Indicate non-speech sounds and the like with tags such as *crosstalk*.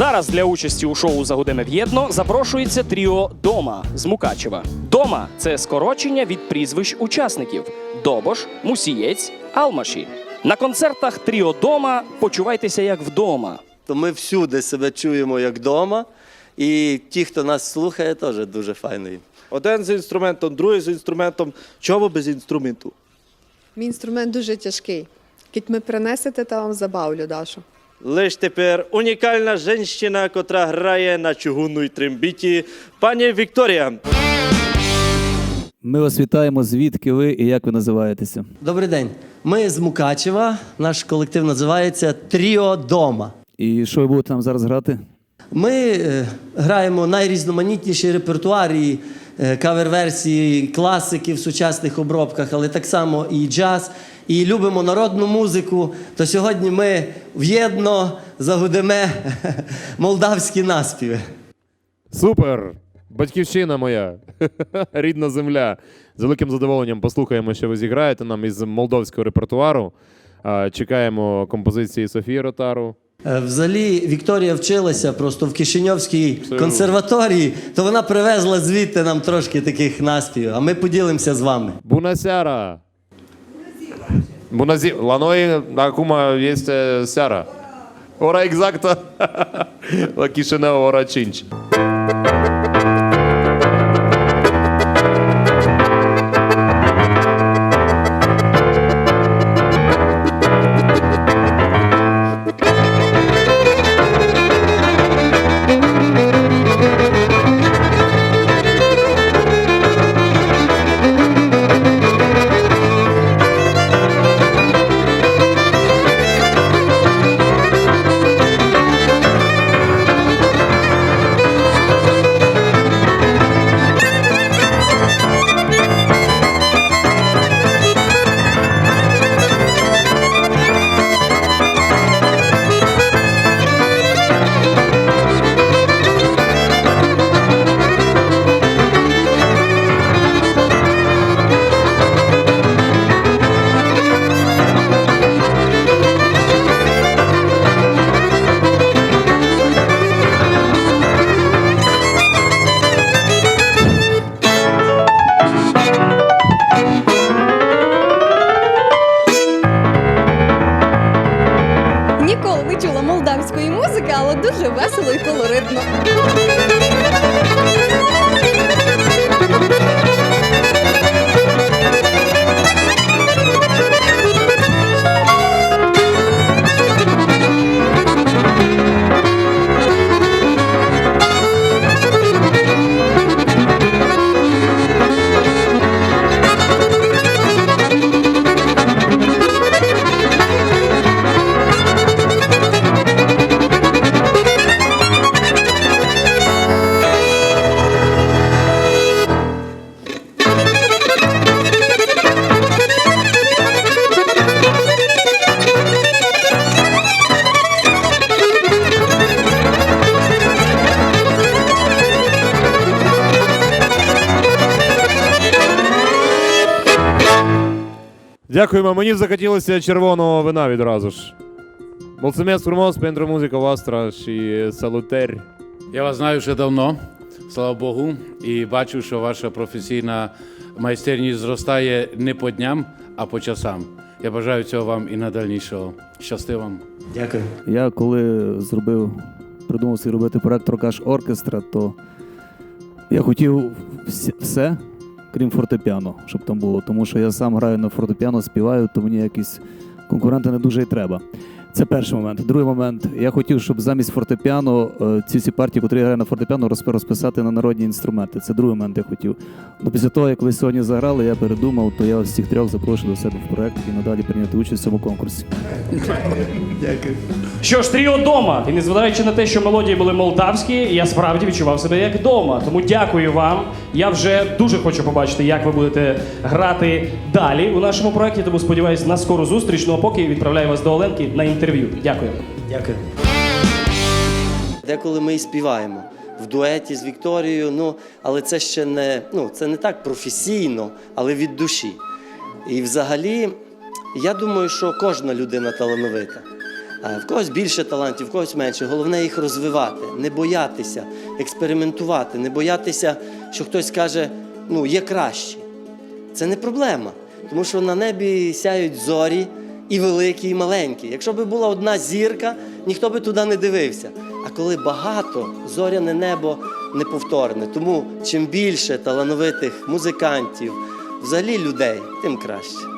Зараз для участі у шоу Загудеме в'єдно запрошується тріо Дома з Мукачева. Дома це скорочення від прізвищ учасників: Добош, Мусієць, Алмаші. На концертах Тріо Дома почувайтеся як вдома. То ми всюди себе чуємо як вдома. І ті, хто нас слухає, теж дуже файний. Один з інструментом, другий з інструментом. Чого без інструменту? Мій інструмент дуже тяжкий. Кіть ми принесете, та вам забавлю, Дашу. Лиш тепер унікальна жінка, котра грає на чугунній трембіті, пані Вікторія. Ми вас вітаємо. Звідки ви і як ви називаєтеся? Добрий день. Ми з Мукачева. Наш колектив називається Тріо Дома. І що ви будете нам зараз грати? Ми е, граємо найрізноманітніші репертуарі, е, кавер-версії класики в сучасних обробках, але так само і джаз. І любимо народну музику. То сьогодні ми в'єдно загудеме *laughs* молдавські наспіви. Супер! Батьківщина моя, *laughs* рідна земля. З великим задоволенням послухаємо, що ви зіграєте нам із молдовського репертуару. Чекаємо композиції Софії Ротару. Е, Взагалі Вікторія вчилася просто в Кишиньовській консерваторії, то вона привезла звідти нам трошки таких наспівів, а ми поділимося з вами. Бунасяра! Bună ziua! La noi acum este seara. Ora exactă *laughs* la Chișinău, ora 5. Ніколи не чула молдавської музики, але дуже весело і колоритно. Дякуємо. Мені захотілося червоного вина відразу ж. Mulțumesc frumos pentru muzica voastră și salutări. Я вас знаю вже давно, слава Богу, і бачу, що ваша професійна майстерність зростає не по дням, а по часам. Я бажаю цього вам і надальнішого. Щасти вам. Дякую. Я коли зробив, придумав собі робити проект Рокаш Оркестра, то я хотів все, крім фортепіано, щоб там було. Тому що я сам граю на фортепіано, співаю, то мені якісь конкуренти не дуже і треба. Це перший момент. Другий момент. Я хотів, щоб замість фортепіано е, ці всі партії, які я граю на фортепіано, розписати на народні інструменти. Це другий момент я хотів. Ну, після того, як ви сьогодні заграли, я передумав, то я всіх трьох запрошую до себе в проект і надалі прийняти участь в цьому конкурсі. Дякую. Що ж, тріо дома. І незважаючи на те, що мелодії були молдавські, я справді відчував себе як вдома. Тому дякую вам. Я вже дуже хочу побачити, як ви будете грати далі у нашому проєкті. Тому сподіваюся на скору зустріч. Ну а поки відправляю вас до Оленки на інтерв'ю. Дякую. Дякую. Деколи ми і співаємо в дуеті з Вікторією, ну, але це ще не, ну, це не так професійно, але від душі. І взагалі, я думаю, що кожна людина талановита. В когось більше талантів, в когось менше. Головне їх розвивати, не боятися, експериментувати, не боятися, що хтось скаже, ну, є краще. Це не проблема, тому що на небі сяють зорі і великі, і маленькі. Якщо б була одна зірка, ніхто би туди не дивився. А коли багато, зоряне небо неповторне. Тому чим більше талановитих музикантів, взагалі людей, тим краще.